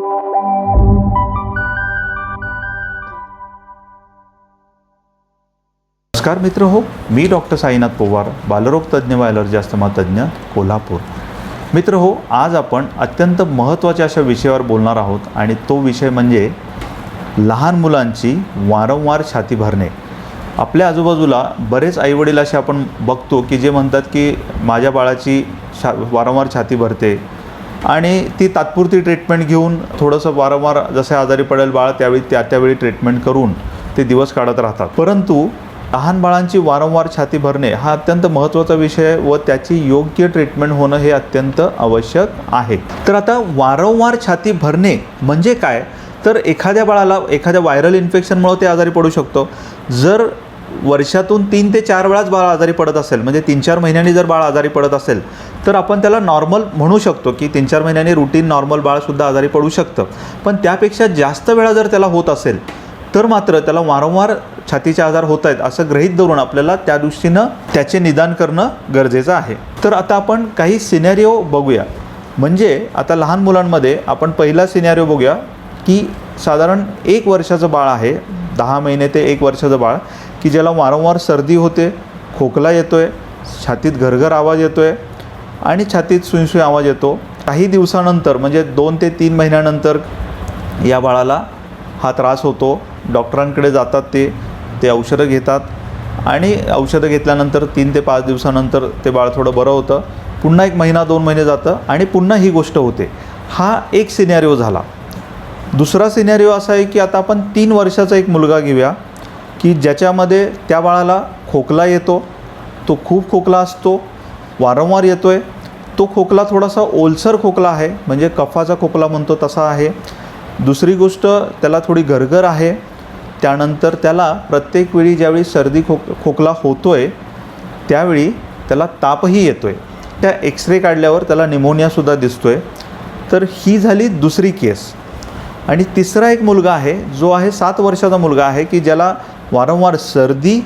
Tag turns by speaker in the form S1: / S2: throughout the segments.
S1: नमस्कार मित्र हो मी डॉक्टर साईनाथ पवार बालरोग तज्ज्ञ व ॲलर्जी अस्थमा तज्ज्ञ कोल्हापूर. मित्र हो आज आपण अत्यंत महत्त्वाच्या अशा विषयावर बोलणार आहोत आणि तो विषय म्हणजे लहान मुलांची वारंवार छाती भरणे. आपल्या आजूबाजूला बरेच आईवडील असे आपण बघतो की जे म्हणतात की माझ्या बाळाची छा वारंवार छाती भरते आणि ती तात्पुरती ट्रीटमेंट घेऊन थोडंसं वारंवार जसे आजारी पडेल बाळ त्यावेळी त्या त्यावेळी ट्रीटमेंट करून ते दिवस काढत राहतात. परंतु लहान बाळांची वारंवार छाती भरणे हा अत्यंत महत्त्वाचा विषय व त्याची योग्य ट्रीटमेंट होणं हे अत्यंत आवश्यक आहे. तर आता वारंवार छाती भरणे म्हणजे काय? तर एखाद्या बाळाला एखाद्या व्हायरल इन्फेक्शनमुळे ते आजारी पडू शकतो. जर वर्षातून तीन ते चार वेळाच बाळ आजारी पडत असेल म्हणजे तीन चार महिन्यांनी जर बाळ आजारी पडत असेल तर आपण त्याला नॉर्मल म्हणू शकतो की तीन चार महिन्यांनी रुटीन नॉर्मल बाळसुद्धा आजारी पडू शकतं. पण त्यापेक्षा जास्त वेळा जर त्याला होत असेल तर मात्र त्याला वारंवार छातीचे आजार होत आहेत असं गृहीत धरून आपल्याला त्या दृष्टीनं त्याचे निदान करणं गरजेचं आहे. तर आता आपण काही सिनॅरिओ बघूया. म्हणजे आता लहान मुलांमध्ये आपण पहिला सिनॅरिओ बघूया की साधारण एक वर्षाचं बाळ आहे दहा महिने ते एक वर्षाचं बाळ. की ज्याला वारंवार सर्दी होते खोकला येतो आहे छातीत घरघर आवाज येतो आहे आणि छातीत सुईसुई आवाज येतो काही दिवसानंतर म्हणजे दोन ते तीन महिन्यानंतर या बाळाला हा त्रास होतो. डॉक्टरांकडे जातात ते ते औषधं घेतात आणि औषधं घेतल्यानंतर तीन ते पाच दिवसानंतर ते बाळ थोडं बरं होतं. पुन्हा एक महिना दोन महिने जातं आणि पुन्हा ही गोष्ट होते. हा एक सिनॅरिओ झाला. दुसरा सिनॅरिओ असा आहे की आता आपण तीन वर्षाचा एक मुलगा घेऊया. की ज्याच्यामध्ये त्या बाळाला खोकला येतो तो खूप खोकला असतो वारंवार येतो आहे तो खोकला थोडासा ओलसर खोकला आहे म्हणजे कफाचा खोकला म्हणतो तसा आहे. दुसरी गोष्ट त्याला थोडी गरगर आहे त्यानंतर त्याला प्रत्येक वेळी ज्यावेळी सर्दी खोक खोकला होतो आहे त्यावेळी त्याला तापही येतो आहे त्या एक्सरे काढल्यावर त्याला निमोनियासुद्धा दिसतो आहे तर ही झाली दुसरी केस. आणि तिसरा एक मुलगा आहे जो आहे सात वर्षाचा मुलगा आहे की ज्याला वारंवार सर्दी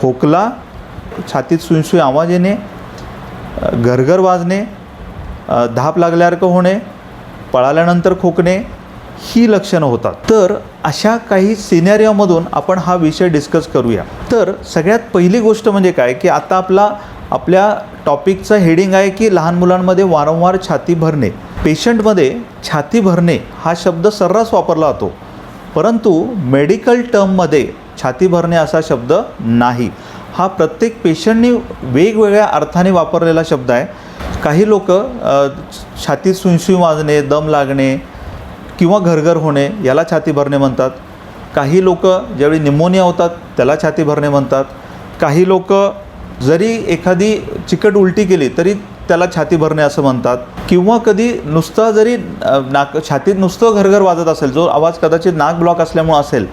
S1: खोकला छातीत सुईसुई आवाज येणे घरघर वाजणे धाप लागल्यासारखं होणे पळाल्यानंतर खोकणे ही लक्षणं होतात. तर अशा काही सिनेरियामधून आपण हा विषय डिस्कस करूया. तर सगळ्यात पहिली गोष्ट म्हणजे काय? की आता आपला आपल्या टॉपिकचं हेडिंग आहे की लहान मुलांमध्ये वारंवार छाती भरणे. पेशंटमध्ये छाती भरणे हा शब्द सर्रास वापरला जातो. परंतु मेडिकल टर्ममध्ये छाती भरणे असा शब्द नाही. हा प्रत्येक पेशंटनी वेगवेगळ्या अर्थाने वापरलेला शब्द आहे. काही लोक छातीत सुईसुई वाजणे दम लागणे किंवा घरघर होणे याला छाती भरणे म्हणतात. काही लोक ज्यावेळी निमोनिया होतात त्याला छाती भरणे म्हणतात. काही लोक जरी एखादी चिकट उलटी केली तरी त्याला छाती भरणे असं म्हणतात. किंवा कधी नुसता जरी नाक छातीत नुसतं घरघर वाजत असेल जो आवाज कदाचित नाक ब्लॉक असल्यामुळं असेल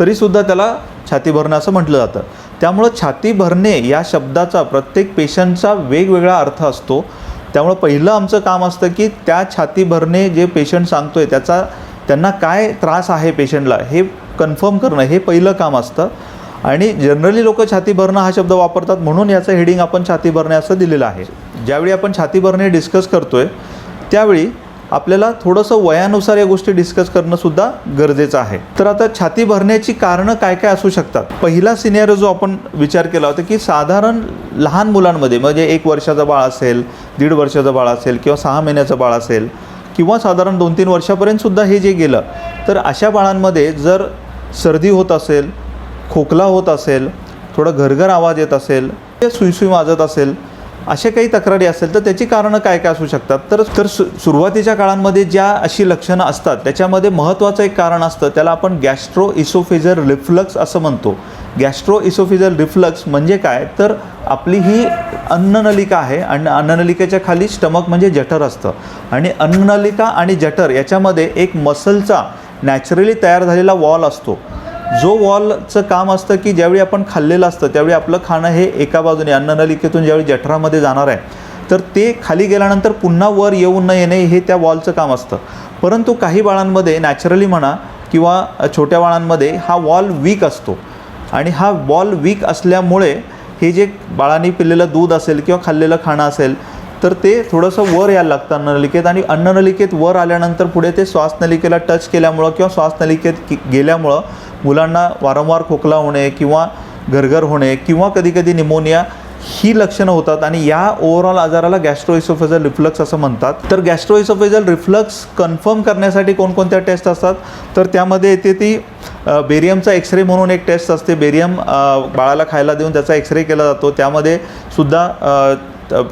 S1: तरीसुद्धा त्याला छाती भरणं असं म्हटलं जातं. त्यामुळं छाती भरणे या शब्दाचा प्रत्येक पेशंटचा वेगवेगळा अर्थ असतो. त्यामुळं पहिलं आमचं काम असतं की त्या छाती भरणे जे पेशंट सांगतोय त्याचा त्यांना काय त्रास आहे पेशंटला हे कन्फर्म करणं हे पहिलं काम असतं. आणि जनरली लोक छाती भरणं हा शब्द वापरतात म्हणून याचं हेडिंग आपण छाती भरणे असं दिलेलं आहे. ज्यावेळी आपण छाती भरणे डिस्कस करतोय त्यावेळी आपल्याला थोडंसं वयानुसार या गोष्टी डिस्कस करणं सुद्धा गरजेचं आहे. तर आता छाती भरण्याची कारणं काय काय असू शकतात? पहिला सिनियर जो आपण विचार केला होता की साधारण लहान मुलांमध्ये म्हणजे एक वर्षाचं बाळ असेल दीड वर्षाचं बाळ असेल किंवा सहा महिन्याचं बाळ असेल किंवा साधारण दोन तीन वर्षापर्यंत सुद्धा हे जे गेलं तर अशा बाळांमध्ये जर सर्दी होत असेल खोकला होत असेल थोडं घरघर आवाज येत असेल सुईसुई वाजत असेल अशा काही तक्रारी असेल तर त्याची कारणं काय काय असू शकतात? तर तर सु सुरुवातीच्या काळांमध्ये ज्या अशी लक्षणं असतात त्याच्यामध्ये महत्त्वाचं एक कारण असतं त्याला आपण गॅस्ट्रो इसोफेजर रिफ्लक्स असं म्हणतो. गॅस्ट्रो इसोफेजर रिफ्लक्स म्हणजे काय? तर आपली ही अन्ननलिका आहे आणि अन्ननलिकेच्या खाली स्टमक म्हणजे जठर असतं. आणि अन्ननलिका आणि जठर याच्यामध्ये एक मसलचा नॅचरली तयार झालेला वॉल असतो. जो वॉलचं काम असतं की ज्यावेळी आपण खाल्लेलं असतं त्यावेळी आपलं खाणं हे एका बाजूने अन्ननलिकेतून ज्यावेळी जठरामध्ये जाणार आहे तर ते खाली गेल्यानंतर पुन्हा वर येऊ न येणे हे त्या वॉलचं काम असतं. परंतु काही बाळांमध्ये नॅचरली म्हणा किंवा छोट्या बाळांमध्ये हा वॉल वीक असतो. आणि हा वॉल वीक असल्यामुळे हे जे बाळांनी पिलेलं दूध असेल किंवा खाल्लेलं खाणं असेल तर ते थोडंसं वर यायला लागतं अन्ननलिकेत आणि अन्ननलिकेत वर आल्यानंतर पुढे ते श्वासनलिकेला टच केल्यामुळं किंवा श्वासनलिकेत गेल्यामुळं मुलांना वारंवार खोकला होणे किंवा घरघर होणे किंवा कधीकधी निमोनिया ही लक्षणं होतात आणि या ओव्हरऑल आजाराला गॅस्ट्रोइसोफेजल रिफ्लक्स असं म्हणतात. तर गॅस्ट्रोइसोफेजल रिफ्लक्स कन्फर्म करण्यासाठी कोणकोणत्या टेस्ट असतात? तर त्यामध्ये येते ती बेरियमचा एक्सरे म्हणून एक टेस्ट असते. बेरियम बाळाला खायला देऊन त्याचा एक्सरे केला जातो. त्यामध्ये सुद्धा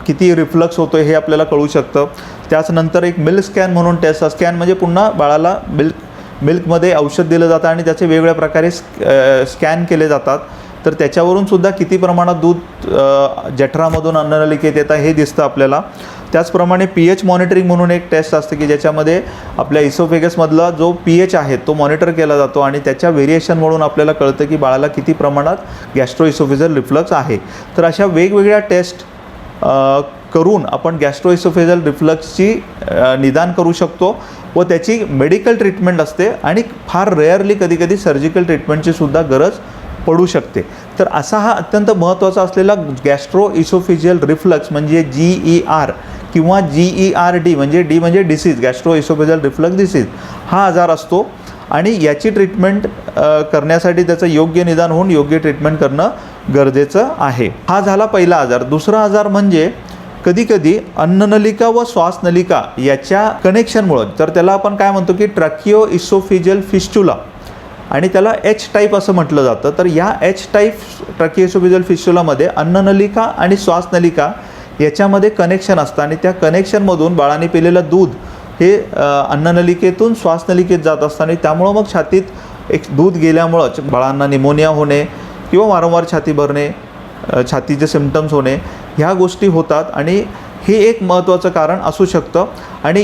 S1: किती रिफ्लक्स होतो हे आपल्याला कळू शकतं. त्याचनंतर एक मिल्क स्कॅन म्हणून टेस्ट स्कॅन म्हणजे पुन्हा बाळाला मिल्क मिल्कमध्ये औषध दिलं जातं आणि त्याचे वेगवेगळ्या प्रकारे स्कॅन केले जातात. तर त्याच्यावरून सुद्धा किती प्रमाणात दूध जठरामधून अन्ननलिकेत येतं हे दिसतं आपल्याला. त्याचप्रमाणे पी एच मॉनिटरिंग म्हणून एक टेस्ट असते की ज्याच्यामध्ये आपल्या इसोफेगसमधला जो पी एच आहे तो मॉनिटर केला जातो आणि त्याच्या व्हेरिएशनवरून आपल्याला कळतं की बाळाला किती प्रमाणात गॅस्ट्रो इसोफिजल रिफ्लक्स आहे. तर अशा वेगवेगळ्या टेस्ट करून आपण गॅस्ट्रोइसोफेजल रिफ्लक्सची निदान करू शकतो व त्याची मेडिकल ट्रीटमेंट असते आणि फार रेअरली कधीकधी सर्जिकल ट्रीटमेंटची सुद्धा गरज पडू शकते. तर असा हा अत्यंत महत्त्वाचा असलेला गॅस्ट्रो इसोफिजियल रिफ्लक्स म्हणजे जी ई आर किंवा जी ई आर डी म्हणजे डी म्हणजे disease gastro esophageal reflux disease हा आजार असतो आणि याची ट्रीटमेंट करण्यासाठी त्याचं योग्य निदान होऊन योग्य ट्रीटमेंट करणं गरजेचं आहे. हा झाला पहिला आजार. दुसरा आजार म्हणजे कधीकधी अन्ननलिका व श्वासनलिका याच्या कनेक्शनमुळं तर त्याला आपण काय म्हणतो की ट्रॅकिओ इसोफिजियल फिस्टुला आणि त्याला एच टाईप असं म्हटलं जातं. तर या एच टाईप ट्रॅकिओसोफिजियल फिस्टुलामध्ये अन्ननलिका आणि श्वासनलिका याच्यामध्ये कनेक्शन असतं. आणि त्या कनेक्शनमधून बाळाने पिलेलं दूध हे अन्ननलिकेतून श्वासनलिकेत जात असतं. आणि त्यामुळं मग छातीत एक दूध गेल्यामुळंच बाळांना निमोनिया होणे किंवा वारंवार छाती भरणे छातीचे सिमटम्स होणे ह्या गोष्टी होतात आणि हे एक महत्त्वाचं कारण असू शकतं. आणि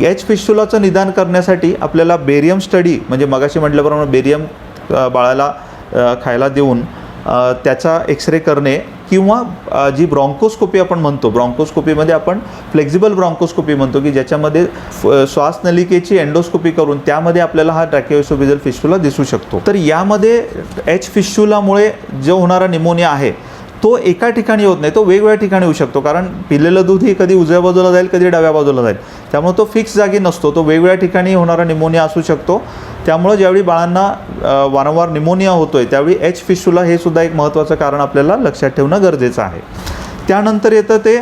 S1: गॅच फिस्टुलाचं निदान करण्यासाठी आपल्याला बेरियम स्टडी म्हणजे मगाशी म्हटल्याप्रमाणे बेरियम बाळाला खायला देऊन त्याचा एक्सरे करणे किंवा जी ब्रॉन्कोस्कोपी आपण म्हणतो ब्रॉन्कोस्कोपीमध्ये आपण फ्लेक्झिबल ब्रॉन्कोस्कोपी म्हणतो की ज्याच्यामध्ये श्वासनलिकेची एंडोस्कोपी करून त्यामध्ये आपल्याला हा ट्रॅकिओसोबिजल फिस्टुला दिसू शकतो. तर यामध्ये एच फिस्टुलामुळे जो होणारा निमोनिया आहे तो एका ठिकाणी होत नाही तो वेगवेगळ्या ठिकाणी होऊ शकतो. कारण पिलेलं दूध ही कधी उजव्या बाजूला जाईल कधी डाव्या बाजूला जाईल. त्यामुळे तो फिक्स जागी नसतो. तो वेगवेगळ्या ठिकाणी होणारा निमोनिया असू शकतो. त्यामुळं ज्यावेळी बाळांना वारंवार निमोनिया होतो आहे त्यावेळी एच फिशुला हे सुद्धा एक महत्त्वाचं कारण आपल्याला लक्षात ठेवणं गरजेचं आहे. त्यानंतर येतं ते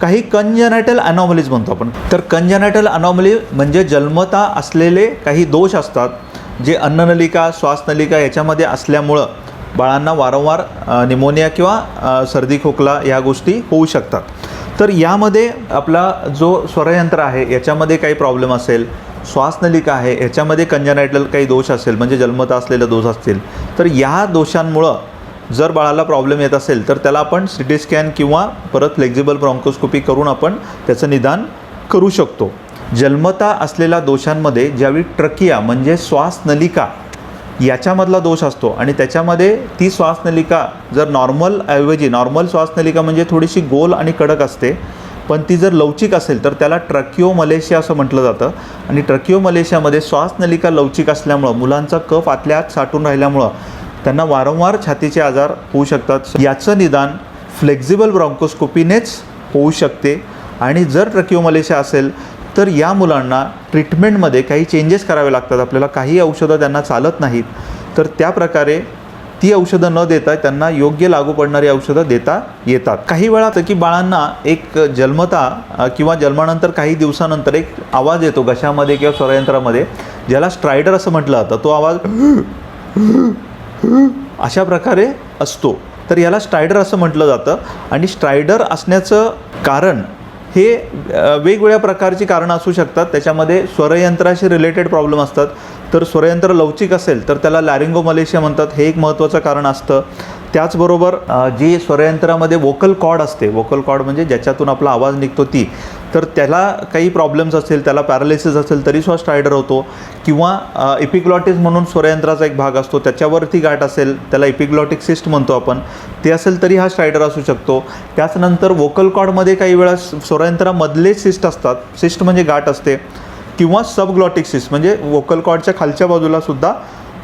S1: काही कंजनॅटल अनॉमलीज म्हणतो आपण. तर कंजनायटल अनॉमली म्हणजे जन्मता असलेले काही दोष असतात जे अन्ननलिका श्वासनलिका याच्यामध्ये असल्यामुळं बाळांना वारंवार निमोनिया किंवा सर्दी खोकला या गोष्टी होऊ शकतात. तर यामध्ये आपला जो स्वरयंत्र आहे याच्यामध्ये काही प्रॉब्लेम असेल श्वासनलिका आहे याच्यामध्ये कंजनायटल काही दोष असेल म्हणजे जन्मत असलेले दोष असतील तर या दोषांमुळं जर बाळाला प्रॉब्लेम येत असेल तर त्याला आपण सी टी स्कॅन किंवा परत फ्लेक्झिबल ब्रॉन्कोस्कोपी करून आपण त्याचं निदान करू शकतो. जन्मता असलेल्या दोषांमध्ये ज्यावेळी ट्रकिया म्हणजे श्वासनलिका याच्यामधला दोष असतो. आणि त्याच्यामध्ये ती श्वासनलिका जर नॉर्मल ऐवजी नॉर्मल श्वासनलिका म्हणजे थोडीशी गोल आणि कडक असते पण ती जर लवचिक असेल तर त्याला ट्रकिओ मलेशिया असं म्हटलं जातं. आणि ट्रकिओ मलेशियामध्ये श्वासनलिका लवचिक असल्यामुळं मुलांचा कफ आतल्या आत साठून राहिल्यामुळं त्यांना वारंवार छातीचे आजार होऊ शकतात. याचं निदान फ्लेक्झिबल ब्रॉन्कोस्कोपीनेच होऊ शकते. आणि जर ट्रकिओ मलेशिया असेल तर या मुलांना ट्रीटमेंटमध्ये काही चेंजेस करावे लागतात. आपल्याला काही औषधं त्यांना चालत नाहीत. तर त्या प्रकारे ती औषधं न देता त्यांना योग्य लागू पडणारी औषधं देता येतात. काही वेळा तर की बाळांना एक जन्मता किंवा जन्मानंतर काही दिवसानंतर एक आवाज येतो घशामध्ये किंवा स्वरयंत्रामध्ये ज्याला स्ट्रायडर असं म्हटलं जातं. तो आवाज अशा प्रकारे असतो. तर याला स्ट्रायडर असं म्हटलं जातं. आणि स्ट्रायडर असण्याचं कारण हे वेगवेगळ्या प्रकारची कारणं असू शकतात. त्याच्यामध्ये स्वरयंत्राशी रिलेटेड प्रॉब्लेम असतात. तर स्वरयंत्र लवचिक असेल तर त्याला लॅरिंगो मलेशिया म्हणतात. हे एक महत्त्वाचं कारण असतं. त्याचबरोबर जी स्वरयंत्रामध्ये वोकल कॉड असते वोकल कॉड म्हणजे ज्याच्यातून आपला आवाज निघतो ती तर त्याला काही प्रॉब्लेम्स असेल त्याला पॅरालिसिस असेल तरी श्वास स्ट्रायडर होतो. किंवा इपिग्लॉटिस म्हणून स्वरयंत्राचा एक भाग असतो त्याच्यावरती गाठ असेल त्याला इपिग्लॉटिक सिस्ट म्हणतो आपण. ते असेल तरी हा स्ट्रायडर असू शकतो. त्याचनंतर वोकल कॉर्डमध्ये काही वेळा स्वरयंत्रामधले सिस्ट असतात. सिस्ट म्हणजे गाठ असते. किंवा सबग्लॉटिक सिस्ट म्हणजे वोकल कॉर्डच्या खालच्या बाजूला सुद्धा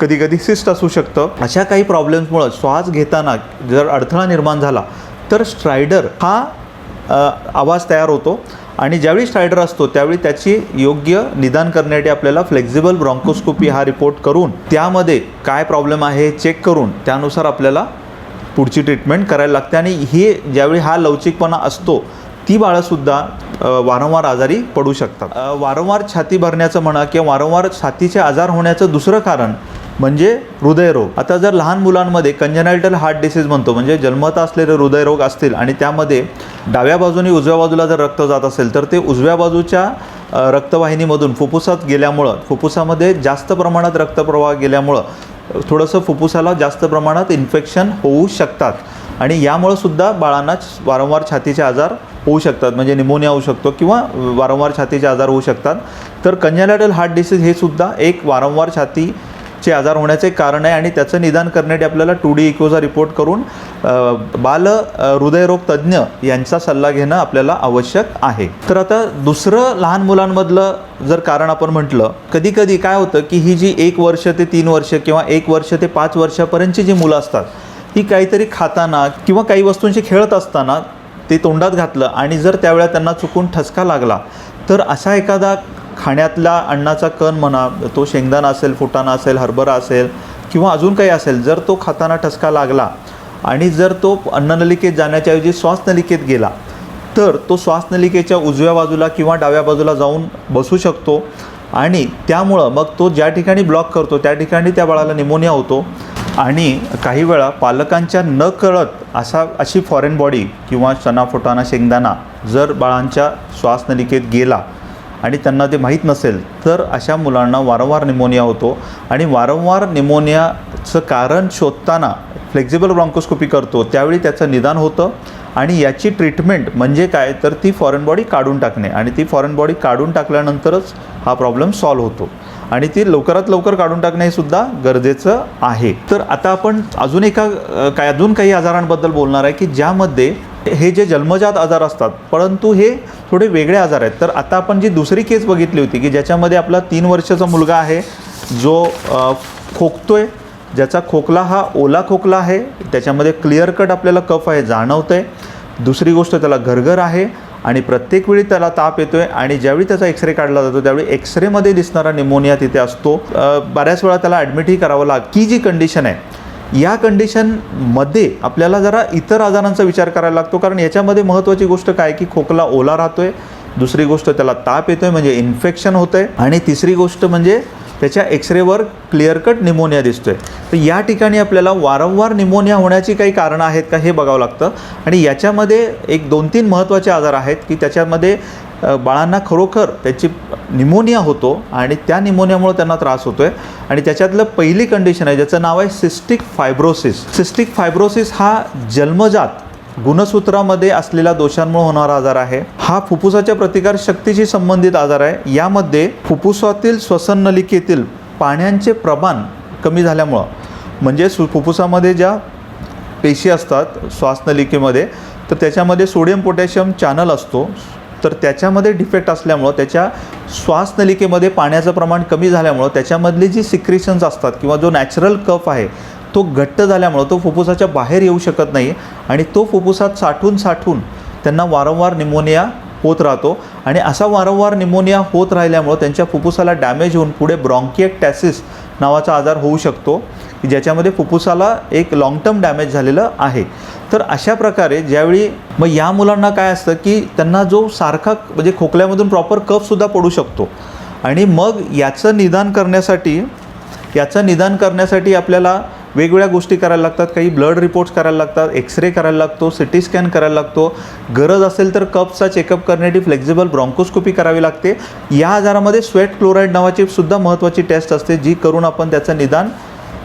S1: कधी कधी सिस्ट असू शकतं. अशा काही प्रॉब्लेम्समुळं श्वास घेताना जर अडथळा निर्माण झाला तर स्ट्रायडर हा आवाज तयार होतो. आणि ज्यावेळी स्ट्रायडर असतो त्यावेळी त्याची योग्य निदान करण्यासाठी आपल्याला फ्लेक्झिबल ब्रॉन्कोस्कोपी हा रिपोर्ट करून त्यामध्ये काय प्रॉब्लेम आहे चेक करून त्यानुसार आपल्याला पुढची ट्रीटमेंट करायला लागते. आणि ही ज्यावेळी हा लवचिकपणा असतो ती बाळंसुद्धा वारंवार आजारी पडू शकतात. वारंवार छाती भरण्याचं म्हणा किंवा वारंवार छातीचे आजार होण्याचं दुसरं कारण म्हणजे हृदयरोग आता जर लहान मुलांमध्ये कंजनायटल हार्ट डिसीज म्हणतो म्हणजे जन्मत असलेले हृदयरोग असतील आणि त्यामध्ये डाव्या बाजूने उजव्या बाजूला जर रक्त जात असेल तर ते उजव्या बाजूच्या रक्तवाहिनीमधून फुफ्फुसात गेल्यामुळं फुफ्फुसामध्ये जास्त प्रमाणात रक्तप्रवाह गेल्यामुळं थोडंसं फुफ्फुसाला जास्त प्रमाणात इन्फेक्शन होऊ शकतात. आणि यामुळं सुद्धा बाळांना वारंवार छातीचे आजार होऊ शकतात. म्हणजे निमोनिया होऊ शकतो किंवा वारंवार छातीचे आजार होऊ शकतात. तर कंजनायटल हार्ट डिसीज हे सुद्धा एक वारंवार छाती चे आजार होण्याचे एक कारण आहे आणि त्याचं निदान करण्यासाठी आपल्याला टू डी इकोचा रिपोर्ट करून बाल हृदयरोग तज्ज्ञ यांचा सल्ला घेणं आपल्याला आवश्यक आहे. तर आता दुसरं लहान मुलांमधलं जर कारण आपण म्हटलं कधी कधी काय होतं की ही जी एक वर्ष ते तीन वर्ष किंवा एक वर्ष ते पाच वर्षापर्यंतची जी मुलं असतात ही काहीतरी खाताना किंवा काही वस्तूंशी खेळत असताना ते तोंडात घातलं आणि जर त्यावेळेला त्यांना चुकून ठसका लागला तर असा एखादा खाण्यातला अन्नाचा कण म्हणा तो शेंगदाणा असेल फुटाणा असेल हरभरा असेल किंवा अजून काही असेल जर तो खाताना ठसका लागला आणि जर तो अन्ननलिकेत जाण्याच्याऐवजी श्वासनलिकेत गेला तर तो श्वासनलिकेच्या उजव्या बाजूला किंवा डाव्या बाजूला जाऊन बसू शकतो आणि त्यामुळं मग तो ज्या ठिकाणी ब्लॉक करतो त्या ठिकाणी त्या बाळाला निमोनिया होतो आणि काही वेळा पालकांच्या न कळत असा अशी फॉरेन बॉडी किंवा चना फुटाणा शेंगदाणा जर बाळांच्या श्वासनलिकेत गेला आणि त्यांना ते माहीत नसेल तर अशा मुलांना वारंवार निमोनिया होतो. आणि वारंवार निमोनियाचं कारण शोधताना फ्लेक्झिबल ब्रॉन्कोस्कोपी करतो त्यावेळी त्याचं निदान होतं. आणि याची ट्रीटमेंट म्हणजे काय? तर ती फॉरेन बॉडी काढून टाकणे. आणि ती फॉरेन बॉडी काढून टाकल्यानंतरच हा प्रॉब्लेम सॉल्व्ह होतो. आणि ती लवकरात लवकर काढून टाकणे हे सुद्धा गरजेचं आहे. तर आता आपण अजून एका काय अजून काही आजारांबद्दल बोलणार आहे की ज्यामध्ये हे जे जन्मजात आजार असतात परंतु हे थोडे वेगळे आजार आहेत. तर आता आपण जी दुसरी केस बघितली होती की ज्याच्यामध्ये आपला तीन वर्षाचा मुलगा आहे जो खोकतो आहे ज्याचा खोकला हा ओला खोकला आहे. त्याच्यामध्ये क्लिअर कट आपल्याला कफ आहे जाणवतं आहे दुसरी गोष्ट त्याला घरघर आहे आणि प्रत्येक वेळी त्याला ताप येतो आहे आणि ज्यावेळी त्याचा एक्सरे काढला जातो त्यावेळी एक्सरेमध्ये दिसणारा निमोनिया तिथे असतो. बऱ्याच वेळा त्याला ॲडमिटही करावं लाग की जी कंडिशन आहे या कंडिशनमध्ये आपल्याला जरा इतर आजारांचा विचार करायला लागतो. कारण याच्यामध्ये महत्त्वाची गोष्ट काय की खोकला ओला राहतोय दुसरी गोष्ट त्याला ताप येतोय म्हणजे इन्फेक्शन होतंय आणि तिसरी गोष्ट म्हणजे त्याच्या एक्सरेवर क्लिअर कट निमोनिया दिसतोय. तर या ठिकाणी आपल्याला वारंवार निमोनिया होण्याची काही कारणं आहेत का हे बघावं लागतं. आणि याच्यामध्ये एक दोन तीन महत्त्वाचे आजार आहेत की त्याच्यामध्ये बाळांना खरोखर त्याची निमोनिया होतो आणि त्या निमोनियामुळे त्यांना त्रास होतो आहे आणि त्याच्यातलं पहिली कंडिशन आहे ज्याचं नाव आहे सिस्टिक फायब्रोसिस सिस्टिक फायब्रोसिस हा जन्मजात गुणसूत्रामध्ये असलेल्या दोषांमुळे होणारा आजार आहे. हा फुफ्फुसाच्या प्रतिकार शक्तीशी संबंधित आजार आहे. यामध्ये फुफ्फुसातील श्वसन नलिकेतील पाण्याचे प्रमाण कमी झाल्यामुळं. म्हणजे सु फुफ्फुसामध्ये ज्या पेशी असतात श्वासनलिकेमध्ये तर त्याच्यामध्ये सोडियम पोटॅशियम चॅनल असतो. तर त्याच्यामध्ये डिफेक्ट असल्यामुळं त्याच्या श्वासनलिकेमध्ये पाण्याचं प्रमाण कमी झाल्यामुळं त्याच्यामधली जी सिक्रेशन्स असतात किंवा जो नॅचरल कफ आहे तो घट्ट झाल्यामुळं तो फुफ्फुसाच्या बाहेर येऊ शकत नाही आणि तो फुफ्फुसात साठून साठून त्यांना वारंवार निमोनिया होत राहतो. आणि असा वारंवार निमोनिया होत राहिल्यामुळं त्यांच्या फुफ्फुसाला डॅमेज होऊन पुढे ब्रॉन्किएक्टॅसिस नावाचा आजार होऊ शकतो. ज्याच्यामध्ये फुफ्फुसाला एक लाँग टर्म डॅमेज झालेलं आहे. तर अशा प्रकारे ज्यावेळी मग या मुलांना काय असतं की त्यांना जो सारखा म्हणजे खोकल्यामधून प्रॉपर कफसुद्धा पडू शकतो. आणि मग याचं निदान करण्यासाठी याचं निदान करण्यासाठी आपल्याला वेगवेगळ्या गोष्टी करायला लागतात. काही ब्लड रिपोर्ट्स करायला लागतात एक्सरे करायला लागतो सिटी स्कॅन करायला लागतो. गरज असेल तर कपचा चेकअप करण्यासाठी फ्लेक्झिबल ब्रॉन्कोस्कोपी करावी लागते. या आजारामध्ये स्वेट क्लोराईड नावाची सुद्धा महत्त्वाची टेस्ट असते जी करून आपण त्याचं निदान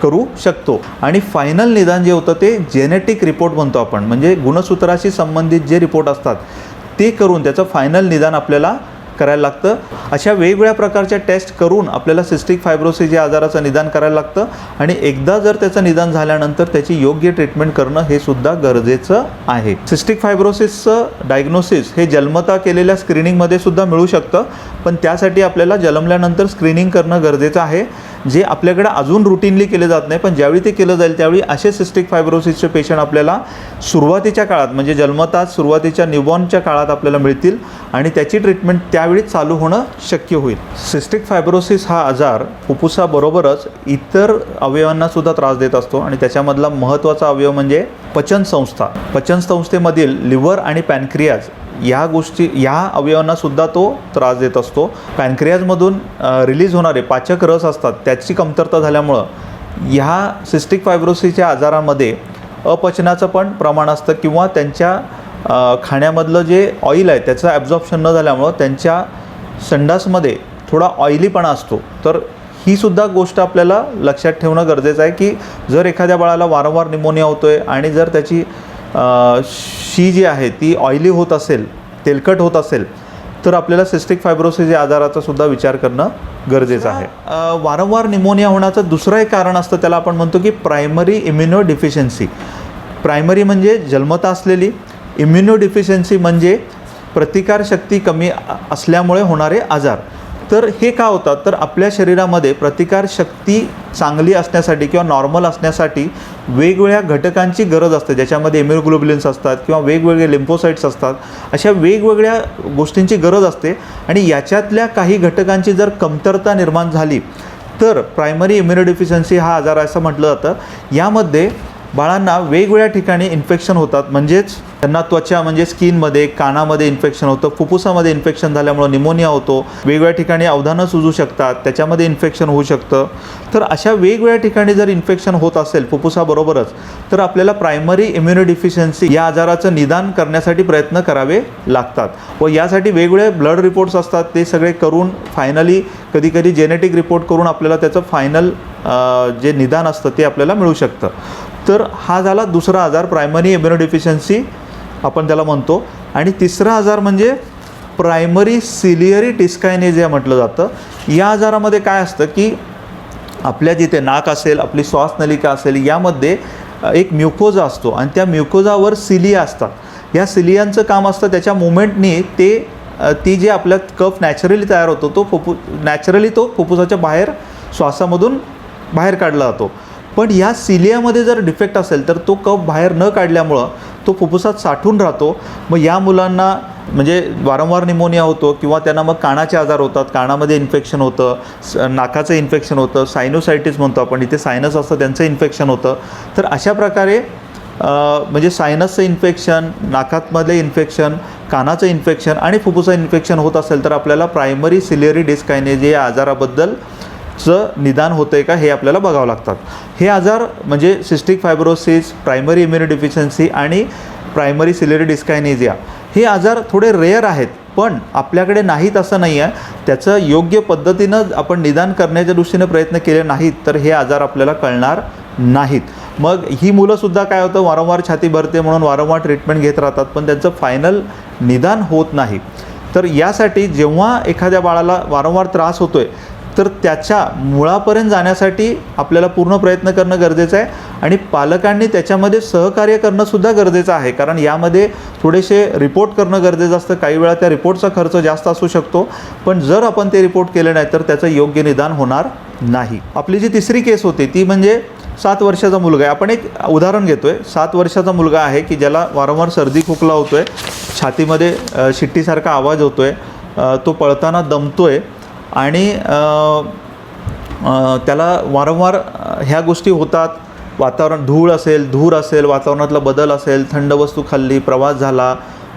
S1: करू शकतो. आणि फायनल निदान जे होतं ते जेनेटिक रिपोर्ट म्हणतो आपण. म्हणजे गुणसूत्राशी संबंधित जे रिपोर्ट असतात ते करून त्याचं फायनल निदान आपल्याला करायला लागतं. अशा वेगवेगळ्या प्रकारच्या टेस्ट करून आपल्याला सिस्टिक फायब्रोसिस या आजाराचं निदान करायला लागतं. आणि एकदा जर त्याचं निदान झाल्यानंतर त्याची योग्य ट्रीटमेंट करणं हे सुद्धा गरजेचं आहे. सिस्टिक फायब्रोसिसचं डायग्नोसिस हे जन्मता केलेल्या स्क्रीनिंगमध्ये सुद्धा मिळू शकतं. पण त्यासाठी आपल्याला जन्मल्यानंतर स्क्रीनिंग करणं गरजेचं आहे. जे आपल्याकडे अजून रुटीनली केलं जात नाही पण ज्यावेळी ते केलं जाईल त्यावेळी असे सिस्टिक फायब्रोसिसचे पेशंट आपल्याला सुरुवातीच्या काळात म्हणजे जन्मतात सुरुवातीच्या न्यूबॉर्नच्या काळात आपल्याला मिळतील. आणि त्याची ट्रीटमेंट त्या त्यावेळी चालू होणं शक्य होईल. सिस्टिक फायब्रोसिस हा आजार फुफ्फुसाबरोबरच इतर अवयवांनासुद्धा त्रास देत असतो आणि त्याच्यामधला महत्त्वाचा अवयव म्हणजे पचनसंस्था. पचनसंस्थेमधील लिव्हर आणि पॅनक्रियाज या गोष्टी ह्या अवयवांनासुद्धा तो त्रास देत असतो. पॅनक्रियाजमधून रिलीज होणारे पाचक रस असतात त्याची कमतरता झाल्यामुळं ह्या सिस्टिक फायब्रोसिसच्या आजारामध्ये अपचनाचं पण प्रमाण असतं किंवा त्यांच्या खाण्यामधलं जे ऑइल आहे त्याचं ॲब्झॉर्प्शन न झाल्यामुळं त्यांच्या संडासमध्ये थोडा ऑइलीपणा असतो. तर ही सुद्धा गोष्ट आपल्याला लक्षात ठेवणं गरजेचं आहे की जर एखाद्या बाळाला वारंवार निमोनिया होतो आहे आणि जर त्याची शी जी आहे ती ऑइली होत असेल तेलकट होत असेल तर आपल्याला सिस्टिक फायब्रोसिस या आजाराचा सुद्धा विचार करणं गरजेचं आहे. वारंवार निमोनिया होण्याचं दुसरं एक कारण असतं त्याला आपण म्हणतो की प्रायमरी इम्युनो डिफिशियन्सी प्रायमरी म्हणजे जन्मता असलेली इम्युनोडिफिशियन्सी म्हणजे प्रतिकारशक्ती कमी असल्यामुळे होणारे आजार. तर हे का होतात? तर आपल्या शरीरामध्ये प्रतिकारशक्ती चांगली असण्यासाठी किंवा नॉर्मल असण्यासाठी वेगवेगळ्या घटकांची गरज असते. ज्याच्यामध्ये इम्युनोग्लोबुलिन्स असतात किंवा वेगवेगळे लिम्फोसाईट्स असतात. अशा वेगवेगळ्या गोष्टींची गरज असते आणि याच्यातल्या काही घटकांची जर कमतरता निर्माण झाली तर प्रायमरी इम्युनोडिफिशियन्सी हा आजार असं म्हटलं जातं. यामध्ये बाळांना वेगवेगळ्या ठिकाणी इन्फेक्शन होतात. म्हणजेच त्यांना त्वचा म्हणजे स्किनमध्ये कानामध्ये इन्फेक्शन होतं फुफ्फुसामध्ये इन्फेक्शन झाल्यामुळं निमोनिया होतो. वेगवेगळ्या ठिकाणी अवधानं सुजू शकतात त्याच्यामध्ये इन्फेक्शन होऊ शकतं. तर अशा वेगवेगळ्या ठिकाणी जर इन्फेक्शन होत असेल फुफ्फुसाबरोबरच तर आपल्याला प्रायमरी इम्युनोडिफिशियन्सी या आजाराचं निदान करण्यासाठी प्रयत्न करावे लागतात. व यासाठी वेगवेगळे ब्लड रिपोर्ट्स असतात ते सगळे करून फायनली कधी कधी जेनेटिक रिपोर्ट करून आपल्याला त्याचं फायनल जे निदान असतं ते आपल्याला मिळू शकतं. तर हा झाला दुसरा आजार प्रायमरी इम्युनोडिफिशियन्सी आपण त्याला म्हणतो. आणि तिसरा आजार म्हणजे प्रायमरी सिलियरी डिस्कायनेजिया म्हटलं जातं. या आजारामध्ये काय असतं की आपल्या जिथे नाक असेल आपली श्वासनलिका असेल यामध्ये एक म्युकोजा असतो. आणि त्या म्युकोजावर सिलिया असतात. या सिलियांचं काम असतं त्याच्या मुवमेंटनी ते ती जे आपल्यात कफ नॅचरली तयार होतो तो फुफ्फु नॅचरली तो फुफ्फुसाच्या बाहेर श्वासामधून बाहेर काढला जातो. पण या सिलियामध्ये जर डिफेक्ट असेल तर तो कफ बाहेर न काढल्यामुळं तो फुफ्फुसात साठून राहतो. मग या मुलांना म्हणजे वारंवार निमोनिया होतो किंवा त्यांना मग कानाचे आजार होतात कानामध्ये इन्फेक्शन होतं स नाकाचं इन्फेक्शन होतं सायनोसायटिस म्हणतो आपण इथे सायनस असतं त्यांचं इन्फेक्शन होतं. तर अशा प्रकारे म्हणजे सायनसचं इन्फेक्शन नाकातमधले इन्फेक्शन कानाचं इन्फेक्शन आणि फुफ्फुसा इन्फेक्शन होत असेल तर आपल्याला प्रायमरी सिलेरी डिस्कायनेजी या आजाराबद्दल चं निदान होतं आहे का हे आपल्याला बघावं लागतात. हे आजार म्हणजे सिस्टिक फायब्रोसिस प्रायमरी इम्युनोडिफिशियन्सी आणि प्रायमरी सिलेरी डिस्कायनेजिया हे आजार थोडे रेअर आहेत पण आपल्याकडे नाहीत असं नाही आहे त्याचं योग्य पद्धतीनं आपण निदान करण्याच्या दृष्टीने प्रयत्न केले नाहीत तर हे आजार आपल्याला कळणार नाहीत. मग ही मुलंसुद्धा काय होतं वारंवार छाती भरते म्हणून वारंवार ट्रीटमेंट घेत राहतात पण त्यांचं फायनल निदान होत नाही. तर यासाठी जेव्हा एखाद्या बाळाला वारंवार त्रास होतो आहे तर त्याच्या मुळापर्यंत जाण्यासाठी आपल्याला पूर्ण प्रयत्न करणं गरजेचं आहे आणि पालकांनी त्याच्यामध्ये सहकार्य करणंसुद्धा गरजेचं आहे. कारण यामध्ये थोडेसे रिपोर्ट करणं गरजेचं असतं. काही वेळा त्या रिपोर्टचा खर्च जास्त असू शकतो. पण जर आपण ते रिपोर्ट केले नाही तर त्याचं योग्य निदान होणार नाही. आपली जी तिसरी केस होती ती म्हणजे सात वर्षाचा मुलगा आहे. आपण एक उदाहरण घेतोय. सात वर्षाचा मुलगा आहे की ज्याला वारंवार सर्दी खोकला होतोय छातीमध्ये शिट्टीसारखा आवाज होतोय. आहे तो पळताना दमतोय. आणि त्याला वारंवार ह्या गोष्टी होतात. वातावरण धूळ असेल धूर असेल वातावरणातला बदल असेल थंड वस्तू खाल्ली प्रवास झाला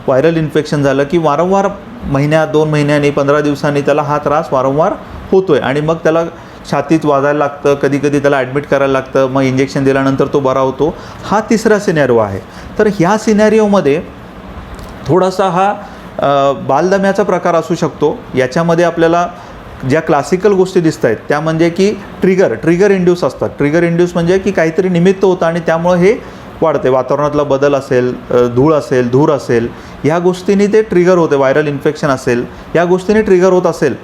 S1: व्हायरल इन्फेक्शन झालं की वारंवार महिन्या दोन महिन्यांनी पंधरा दिवसांनी त्याला हा त्रास वारंवार होतो आहे आणि मग त्याला छातीत वाजायला लागतं कधी कधी त्याला ॲडमिट करायला लागतं मग इंजेक्शन दिल्यानंतर तो बरा होतो. हा तिसरा सिनॅरिओ आहे. तर ह्या सिनॅरिओमध्ये थोडासा हा बालदम्याचा प्रकार असू शकतो. याच्यामध्ये आपल्याला ज्या क्लासिकल गोष्टी दिसत आहेत त्या म्हणजे की ट्रिगर ट्रिगर इंड्यूस असतात. ट्रिगर इंड्यूस म्हणजे की काहीतरी निमित्त होतं आणि त्यामुळं हे वाढते वातावरणातला बदल असेल धूळ असेल धूर असेल ह्या गोष्टींनी ते ट्रिगर होते. व्हायरल इन्फेक्शन असेल या गोष्टींनी ट्रिगर होत असेल.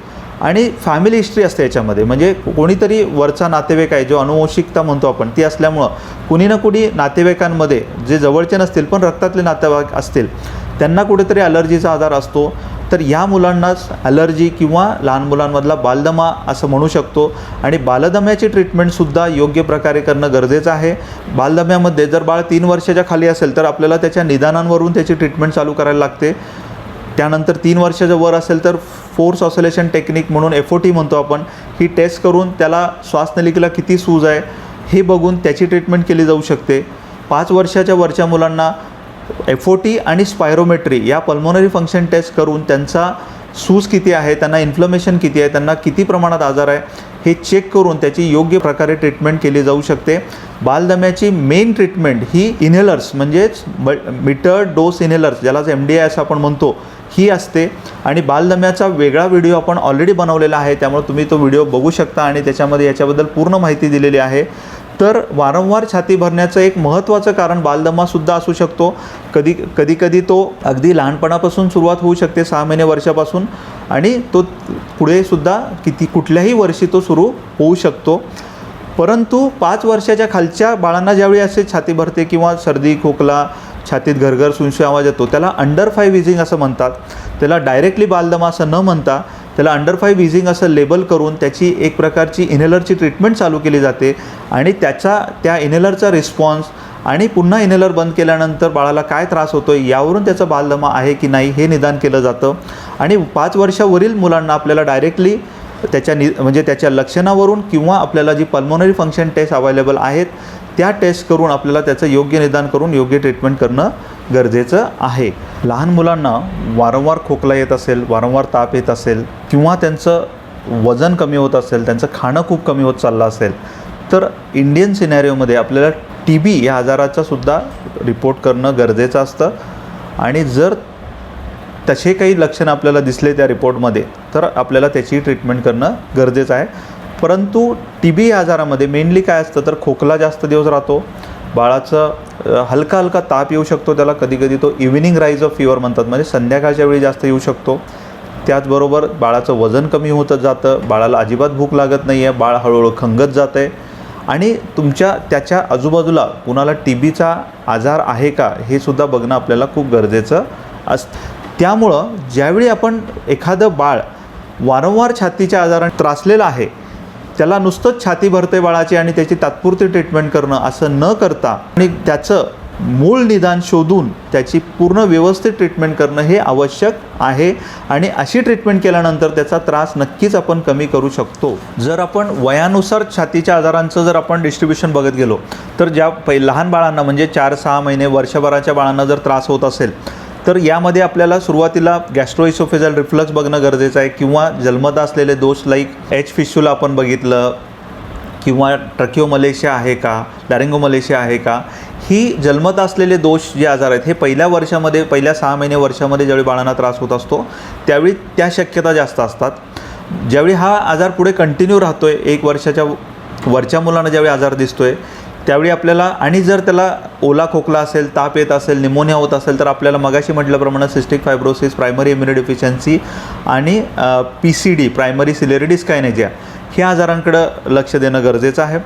S1: आणि फॅमिली हिस्ट्री असते याच्यामध्ये. म्हणजे कोणीतरी वरचा नातेवाईक आहे जो अनुवंशिकता म्हणतो आपण ती असल्यामुळं कुणी ना कुणी नातेवाईकांमध्ये जे जवळचे नसतील पण रक्तातले नातेवाईक असतील त्यांना कुठेतरी ॲलर्जीचा आजार असतो. तर या मुलांनाच ॲलर्जी किंवा लहान मुलांमधला बालदमा असं म्हणू शकतो. आणि बालदम्याची ट्रीटमेंटसुद्धा योग्य प्रकारे करणं गरजेचं आहे. बालदम्यामध्ये जर बाळ तीन वर्षाच्या खाली असेल तर आपल्याला त्याच्या निदानांवरून त्याची ट्रीटमेंट चालू करायला लागते. त्यानंतर तीन वर्षाच्या वर असेल तर फोर्स ऑसोलेशन टेक्निक म्हणून एफ ओ टी म्हणतो आपण. ही टेस्ट करून त्याला श्वासनलिकेला किती सूज आहे हे बघून त्याची ट्रीटमेंट केली जाऊ शकते. पाच वर्षाच्या वरच्या मुलांना एफ ओ टी आणि स्पायरोमेट्री या पल्मोनरी फंक्शन टेस्ट करून त्यांचा सूज किती आहे त्यांना इन्फ्लमेशन किती आहे त्यांना किती प्रमाणात आजार आहे हे चेक करून त्याची योग्य प्रकारे ट्रीटमेंट केली जाऊ शकते. बालदम्याची मेन ट्रीटमेंट ही इन्हेलर्स म्हणजेच मीटर डोस इन्हेलर्स ज्याला एम डी आय असं आपण म्हणतो ही असते. आणि बालदम्याचा वेगळा व्हिडिओ आपण ऑलरेडी बनवलेला आहे त्यामुळे तुम्ही तो व्हिडिओ बघू शकता आणि त्याच्यामध्ये याच्याबद्दल पूर्ण माहिती दिलेली आहे. तर वारंवार छाती भरण्याचं एक महत्त्वाचं कारण बालदमासुद्धा असू शकतो. कधी कधी कधी तो अगदी लहानपणापासून सुरुवात होऊ शकते सहा महिने वर्षापासून. आणि तो पुढेसुद्धा किती कुठल्याही वर्षी तो सुरू होऊ शकतो. परंतु पाच वर्षाच्या खालच्या बाळांना ज्यावेळी असे छाती भरते किंवा सर्दी खोकला छातीत घरघर सुनसुई आवाज येतो त्याला अंडर फाय विझिंग असं म्हणतात. त्याला डायरेक्टली बालदमा असं न म्हणता त्याला अंडर फाईव्ह विझिंग असं लेबल करून त्याची एक प्रकारची इनहेलरची ट्रीटमेंट चालू केली जाते. आणि त्याचा त्या इनहेलरचा रिस्पॉन्स आणि पुन्हा इनहेलर बंद केल्यानंतर बाळाला काय त्रास होतो आहे यावरून त्याचा बालदमा आहे की नाही हे निदान केलं जातं. आणि पाच वर्षावरील मुलांना आपल्याला डायरेक्टली त्याच्या नि म्हणजे त्याच्या लक्षणावरून किंवा आपल्याला जी पल्मोनरी फंक्शन टेस्ट अवेलेबल आहेत त्या टेस्ट करून आपल्याला त्याचं योग्य निदान करून योग्य ट्रीटमेंट करणं गरजेचं आहे. लहान मुलांना वारंवार खोकला येत असेल वारंवार ताप येत असेल किंवा त्यांचं वजन कमी होत असेल त्यांचं खाणं खूप कमी होत चाललं असेल तर इंडियन सिनॅरिओमध्ये आपल्याला टी बी या आजाराचा सुद्धा रिपोर्ट करणं गरजेचं असतं. आणि जर तसे काही लक्षणं आपल्याला दिसले त्या रिपोर्टमध्ये तर आपल्याला त्याची ट्रीटमेंट करणं गरजेचं आहे. परंतु टी बी या आजारामध्ये मेनली काय असतं तर खोकला जास्त दिवस राहतो बाळाचं हलका हलका ताप येऊ शकतो त्याला कधी कधी तो इव्हिनिंग राईज ऑफ फिवर म्हणतात. म्हणजे संध्याकाळच्या वेळी जास्त येऊ शकतो. त्याचबरोबर बाळाचं वजन कमी होतं जातं. बाळाला अजिबात भूक लागत नाही आहे बाळ हळूहळू खंगत जातं आहे आणि तुमच्या त्याच्या आजूबाजूला कुणाला टी बीचा आजार आहे का हे सुद्धा बघणं आपल्याला खूप गरजेचं असतं. त्यामुळं ज्यावेळी आपण एखादं बाळ वारंवार छातीच्या आजाराने त्रासलेलं आहे त्याला नुसतंच छाती भरते बाळाची आणि त्याची तात्पुरती ट्रीटमेंट करणं असं न करता आणि त्याचं मूळ निदान शोधून त्याची पूर्ण व्यवस्थित ट्रीटमेंट करणं हे आवश्यक आहे. आणि अशी ट्रीटमेंट केल्यानंतर त्याचा त्रास नक्कीच आपण कमी करू शकतो. जर आपण वयानुसार छातीच्या आजारांचं जर आपण डिस्ट्रीब्युशन बघत गेलो तर ज्या पै लहान बाळांना म्हणजे चार सहा महिने वर्षभराच्या बाळांना जर त्रास होत असेल तर यामध्ये आपल्याला सुरुवातीला गॅस्ट्रोइसोफेजल रिफ्लक्स बघणं गरजेचं आहे किंवा जन्मता असलेले दोष लाईक एच फिशूला आपण बघितलं किंवा ट्रकिओ मलेशिया आहे का लॅरिंगो मलेशिया आहे का ही जन्मत असलेले दोष जे आजार आहेत हे पहिल्या वर्षामध्ये पहिल्या सहा महिने वर्षामध्ये ज्यावेळी बाळांना त्रास होत असतो त्यावेळी त्या शक्यता जास्त असतात. ज्यावेळी हा आजार पुढे कंटिन्यू राहतो आहे एक वर्षाच्या वरच्या मुलांना ज्यावेळी आजार दिसतो आहे त्यावेळी आपल्याला आणि जर त्याला ओला खोकला असेल ताप येत असेल निमोनिया होत असेल तर आपल्याला मगाशी म्हटल्याप्रमाणे सिस्टिक फायब्रोसिस प्रायमरी इम्युनिडिफिशियन्सी आणि P C D primary ciliary dyskinesia ह्या आजारांकडं लक्ष देणं गरजेचं आहे.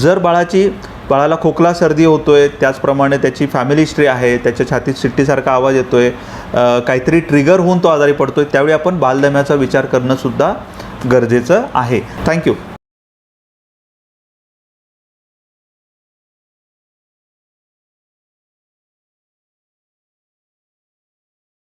S1: जर बाळाची बाळाला खोकला सर्दी होतो आहे त्याचप्रमाणे त्याची फॅमिली हिस्ट्री आहे त्याच्या छातीत शिट्टीसारखा आवाज येतो आहे काहीतरी ट्रिगर होऊन तो आजारी पडतो आहे त्यावेळी आपण बालदम्याचा विचार करणंसुद्धा गरजेचं आहे. थँक्यू